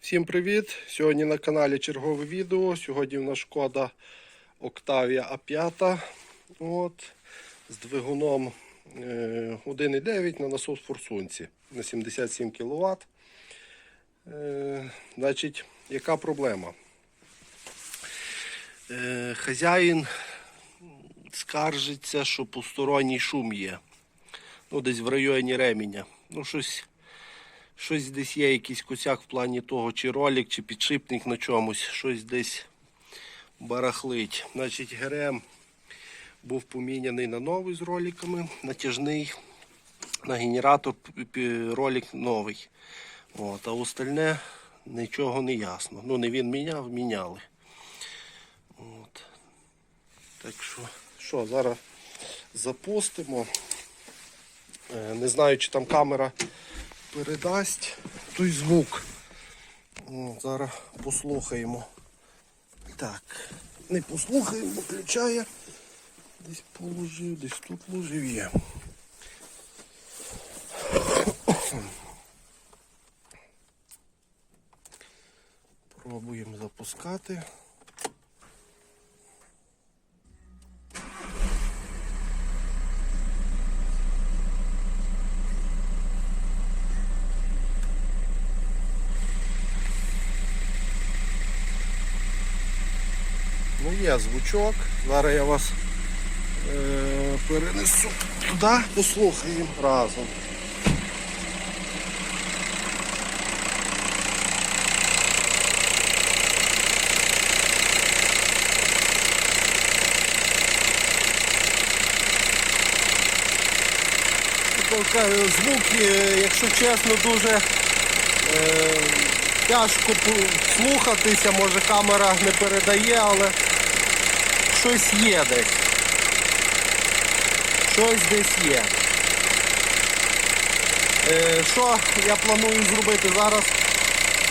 Всім привіт! Сьогодні на каналі чергове відео. Сьогодні в нас шкода Octavia A5 от, з двигуном е, 1,9 на насос форсунці на 77 кВт. Е, значить, яка проблема? Е, хазяїн скаржиться, що посторонній шум є. Ну, десь в районі ременя. Ну, щось щось десь є, якийсь косяк в плані того, чи ролик, чи підшипник на чомусь, щось десь барахлить. Значить, ГРМ був поміняний на новий з роликами, натяжний, на генератор ролик новий. От, а остальне нічого не ясно. Ну, не він міняв, міняли. От. Так що, що, зараз запустимо. Е, Не знаю, чи там камера передасть той звук. Зараз послухаємо. Так, не послухаємо, бо включає. Десь положив, десь тут ложив є. Пробуємо запускати. Ну, є звучок. Зараз я вас е, перенесу туди, послухаємо разом. Тобто, Звук, е, якщо чесно, дуже е, тяжко слухатися, може камера не передає, але щось є десь. Щось десь є. Е, що я планую зробити зараз?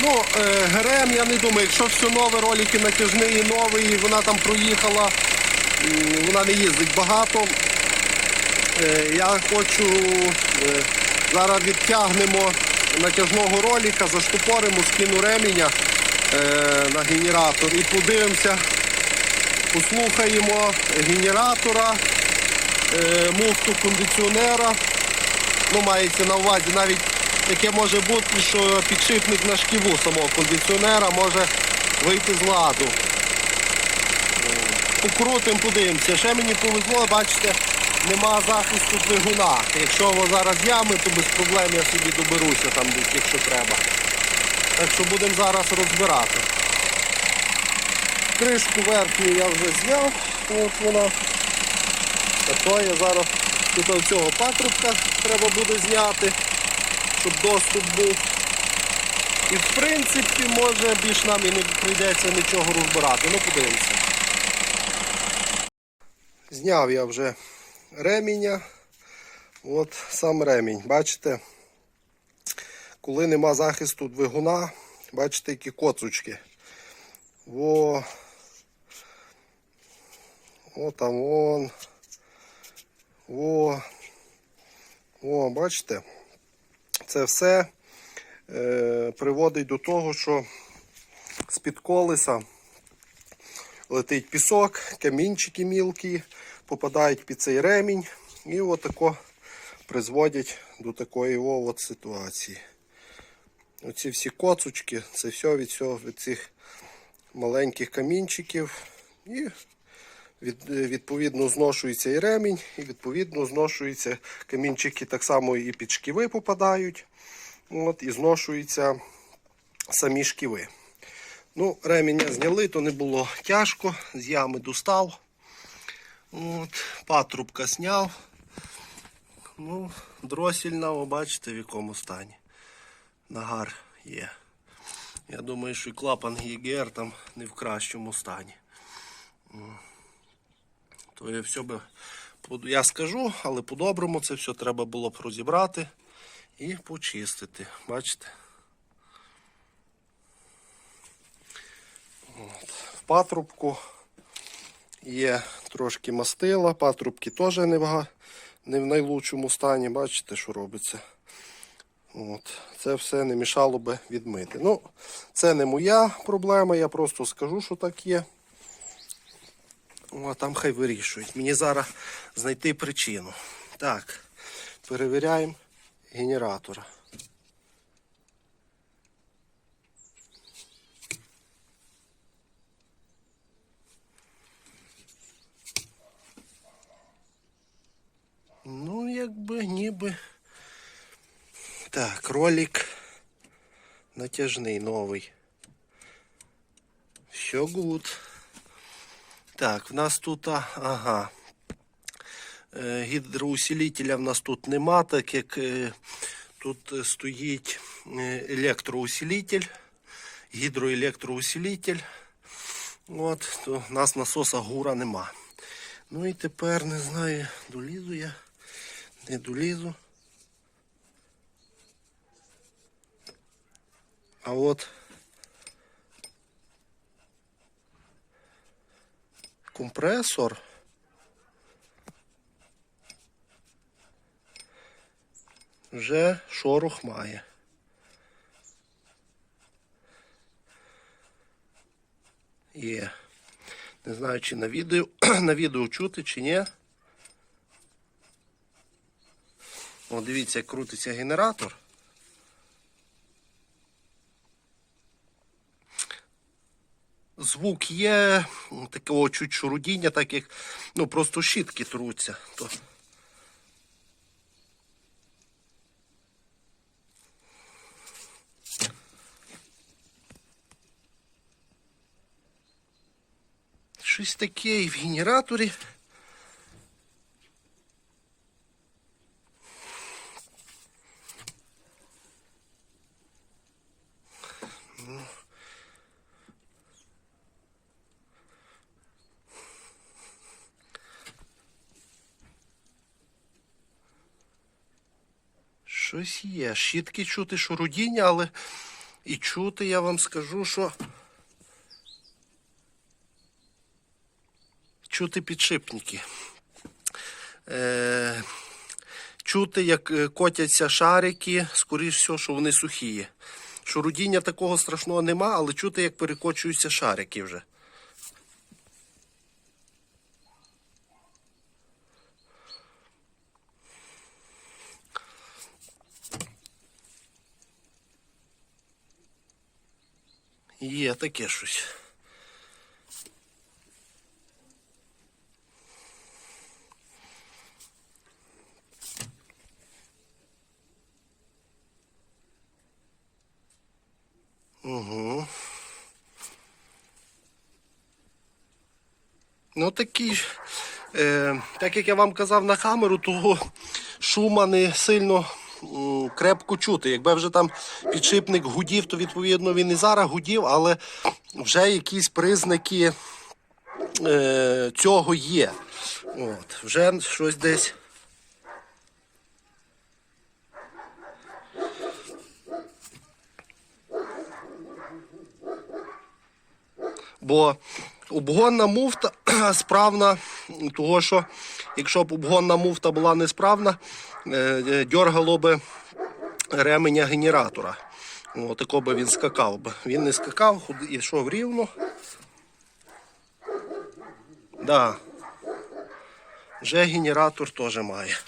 Ну, е, ГРМ, я не думаю, якщо все нове, ролики натяжний, новий, вона там проїхала, вона не їздить багато. Е, Я хочу е, зараз відтягнемо натяжного ролика, заштопоримо, скину ременя е, на генератор і подивимося, послухаємо генератора, е, муфту кондиціонера. Ну, мається на увазі навіть таке може бути, що підшипник на шківу самого кондиціонера може вийти з ладу. Покрутимо, подивимося. Ще мені повезло, бачите, нема захисту двигуна. Якщо зараз ями, то без проблем я собі доберуся там десь, якщо треба. Так що будемо зараз розбирати. Кришку верхню я вже зняв. От вона. А то я зараз тут цього патрубка треба буде зняти, щоб доступ був. І в принципі, може більш нам і не прийдеться нічого розбирати. Ну подивимося. Зняв я вже реміння. От сам ремінь. Бачите, коли нема захисту двигуна, бачите, які коцучки. Во. О, там вон. О. О, бачите? Це все е, приводить до того, що з-під колеса летить пісок, камінчики мілкі, попадають під цей ремінь і отако призводять до такої от ситуації. Оці всі коцучки, це все від, цього, від цих маленьких камінчиків. І відповідно зношується і ремінь, і відповідно зношуються камінчики так само і під шківи попадають. От, і зношуються самі шківи. Ну, реміння зняли, то не було тяжко, з ями достав. От, патрубка зняв. Ну, дросільна, ви бачите, в якому стані. Нагар є. Я думаю, що і клапан ЄГР там не в кращому стані. То я все би я скажу, але по-доброму це все треба було б розібрати і почистити. Бачите? От. В патрубку є трошки мастила, патрубки теж не в, не в найлучшому стані. Бачите, що робиться. От. Це все не мішало би відмити. Ну, це не моя проблема, я просто скажу, що так є. О, там хай вирішують. Мені зараз знайти причину. Так, перевіряємо генератора. Ну, якби ніби. Так, ролик натяжний новий. Все гуд. Так, в нас тут, ага. Е, Гідроусилителя в нас тут нема, так як е, тут стоїть е, електроусилитель, гідроелектроусилитель. От, то в нас насоса гура нема. Ну і тепер не знаю, долізу я, не долізу. А от компресор. Вже шорох має. Є. Не знаю, чи на відео, на відео чути, чи ні. О, дивіться, як крутиться генератор. Звук є такого чуть шурудіння, так як ну, просто щітки труться. То... Щось таке і в генераторі. Щось є. Щітки чути шурудіння, але і чути я вам скажу, що чути підшипники. Е, чути, як е, котяться шарики, скоріш всього, що вони сухі. є. Шурудіння такого страшного нема, але чути, як перекочуються шарики вже. Є таке щось. Угу. Ну такий, ж, е, так як я вам казав на камеру, того шума не сильно крепко чути. Якби вже там підшипник гудів, то відповідно він і зараз гудів, але вже якісь признаки е, цього є. От, вже щось десь. Бо обгонна муфта справна, того що якщо б обгонна муфта була несправна, е, е, дьоргало би ременя генератора. О, тако би він скакав. Він не скакав, йшов рівно. Да. Вже генератор теж має.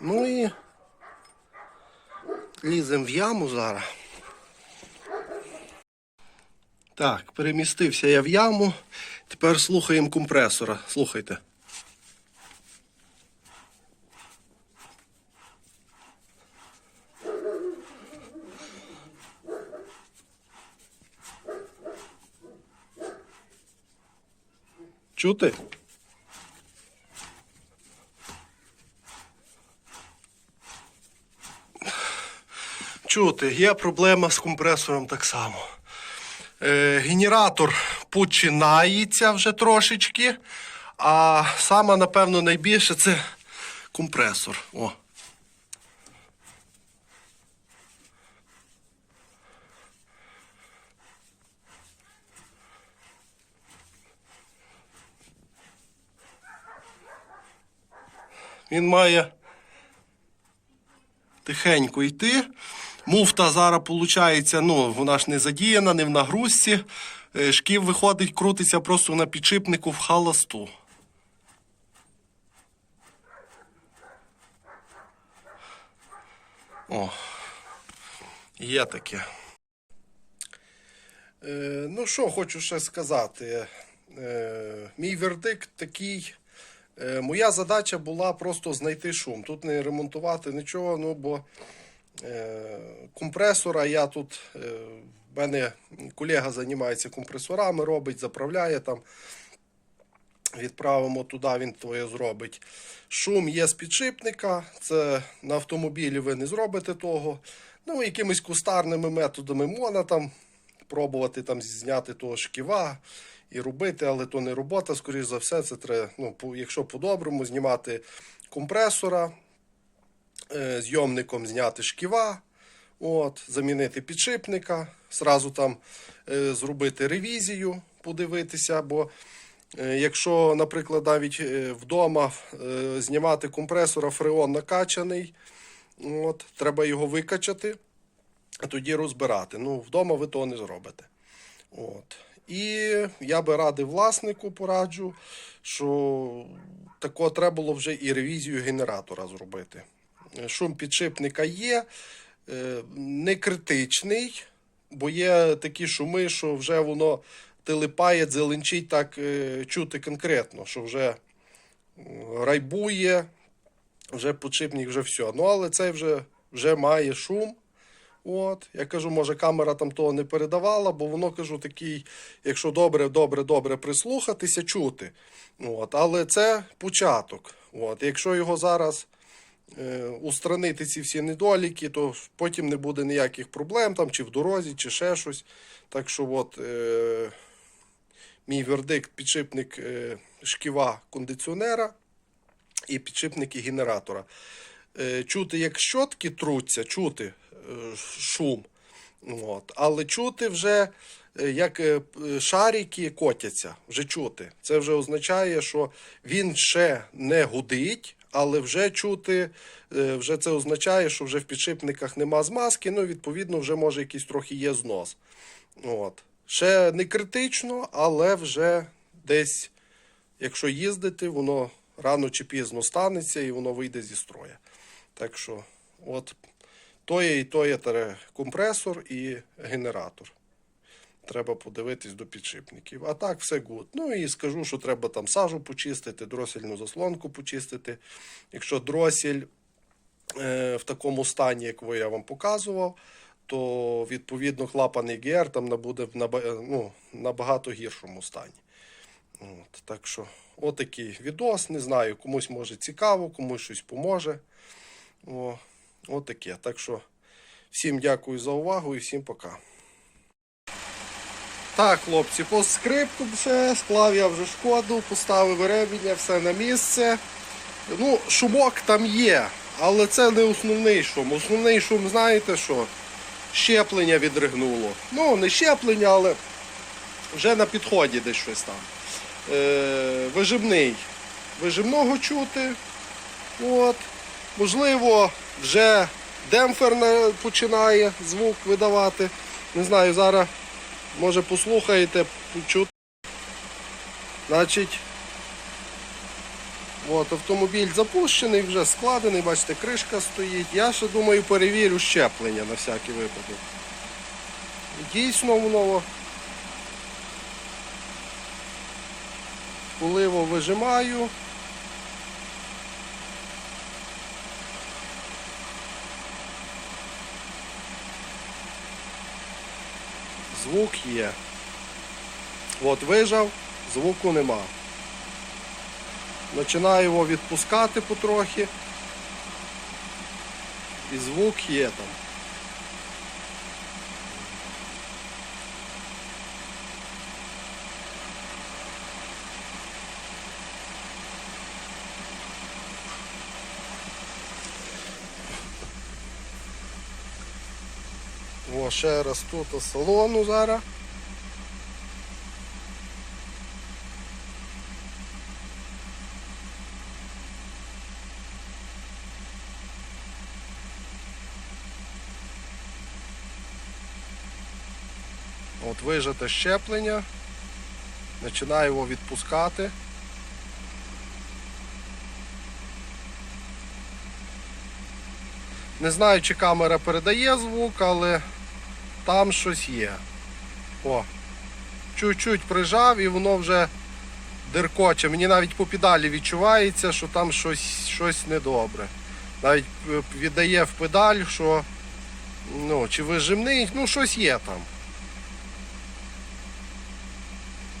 Ну і ліземо в яму зараз. Так, перемістився я в яму. Тепер слухаємо компресора. Слухайте. Чути? чути. Є проблема з компресором так само. Е, Генератор починається вже трошечки. А саме, напевно, найбільше це компресор. О. Він має тихенько йти. Муфта зараз виходить, ну, вона ж не задіяна, не в нагрузці. Е, Шків виходить, крутиться просто на підшипнику в халасту. О, є таке. Е, ну, що хочу ще сказати. Е, мій вердикт такий. Е, моя задача була просто знайти шум. Тут не ремонтувати нічого, ну бо компресора я тут. Е, в мене колега займається компресорами, робить, заправляє там. Відправимо туди, він твоє зробить. Шум є з підшипника. Це на автомобілі ви не зробите того. Ну, якимись кустарними методами можна там пробувати там зняти того шківа і робити, але то не робота, скоріш за все, це треба, ну, якщо по-доброму, знімати компресора, е, зйомником зняти шківа, от, замінити підшипника, зразу там е, зробити ревізію, подивитися, бо е, якщо, наприклад, навіть е, вдома е, знімати компресора, фреон накачаний, от, треба його викачати, а тоді розбирати. Ну, вдома ви того не зробите. От. І я би радив власнику пораджу, що тако треба було вже і ревізію генератора зробити. Шум підшипника є, е, не критичний, бо є такі шуми, що вже воно телепає, дзеленчить так е, чути конкретно, що вже райбує, вже підшипник, вже все. Ну, але цей вже, вже має шум. От, я кажу, може, камера там того не передавала, бо воно кажу, такий, якщо добре, добре, добре прислухатися, чути. От, але це початок. От, якщо його зараз устранити ці всі недоліки, то потім не буде ніяких проблем там, чи в дорозі, чи ще щось. Так що, от, е, мій вердикт підшипник е, шківа кондиціонера і підшипники генератора. Е, чути, як щотки труться, чути е, шум. От. Але чути вже, е, як е, шарики котяться, вже чути. Це вже означає, що він ще не гудить, але вже чути, е, вже це означає, що вже в підшипниках нема змазки, ну, відповідно, вже може якийсь трохи є знос. От. Ще не критично, але вже десь, якщо їздити, воно рано чи пізно станеться і воно вийде зі строя. Так що, от то є і то є компресор і генератор. Треба подивитись до підшипників. А так, все гуд. Ну і скажу, що треба там сажу почистити, дросельну заслонку почистити. Якщо дросель е, в такому стані, як я вам показував, то відповідно клапан EGR там набуде в наба- ну, набагато гіршому стані. От, так що, отакий відос. Не знаю, комусь може цікаво, комусь щось поможе. О, отаке. Так що всім дякую за увагу і всім пока. Так, хлопці, по скрипту все, склав я вже шкоду, поставив ребіння, все на місце. Ну, шумок там є, але це не основний шум. Основний шум, знаєте що? Щеплення відригнуло. Ну, не щеплення, але вже на підході десь щось там. Е, вижимний. Вижимного чути. От. Можливо, вже демпфер починає звук видавати. Не знаю, зараз може послухаєте, почути. Значить, от, автомобіль запущений, вже складений, бачите, кришка стоїть. Я ще думаю, перевірю щеплення на всякий випадок. Дійсно воно поливо вижимаю. Звук є. От вижав, звуку нема. Починаю його відпускати потрохи. І звук є там. Робимо ще раз тут салону зараз. От Вижите щеплення, починаю його відпускати. Не знаю, чи камера передає звук, але там щось є. О, чуть-чуть прижав і воно вже диркоче. Мені навіть по педалі відчувається, що там щось, щось недобре. Навіть віддає в педаль, що ну, чи вижимний, ну щось є там.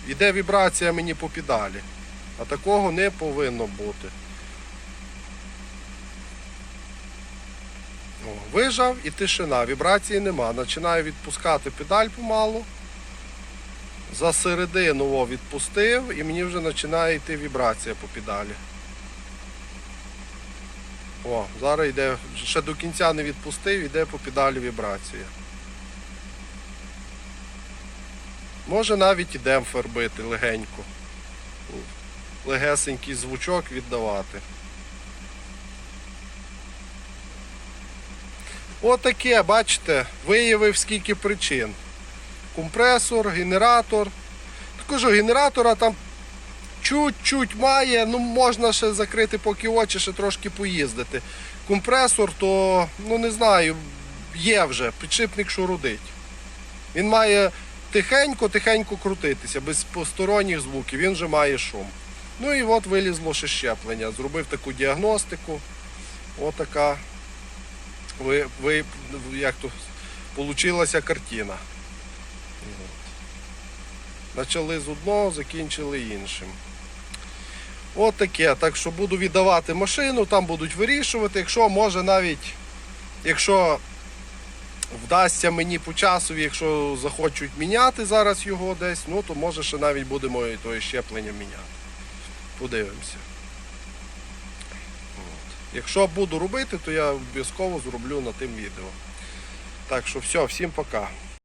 Іде вібрація мені по педалі. А такого не повинно бути. О, вижав і тишина, вібрації нема. Починаю відпускати педаль помалу. За середину відпустив і мені вже починає йти вібрація по педалі. О, зараз йде, ще до кінця не відпустив, йде по педалі вібрація. Може навіть і демпфер бити легенько. Легесенький звучок віддавати. Отаке, бачите, виявив скільки причин. Компресор, генератор. Кажу, генератора там чуть-чуть має, ну можна ще закрити поки очі, ще трошки поїздити. Компресор, то, ну не знаю, є вже, підшипник шурудить. Він має тихенько-тихенько крутитися, без посторонніх звуків, він вже має шум. Ну і от вилізло ще щеплення. Зробив таку діагностику. Отака ви, ви, як то, получилася картина. Почали з одного, закінчили іншим. От таке. Так що буду віддавати машину, там будуть вирішувати. Якщо може навіть, якщо вдасться мені по часові, якщо захочуть міняти зараз його десь, ну то може ще навіть будемо і тоє щеплення міняти. Подивимося. Якщо буду робити, то я обов'язково зроблю на тим відео. Так що все, всім пока.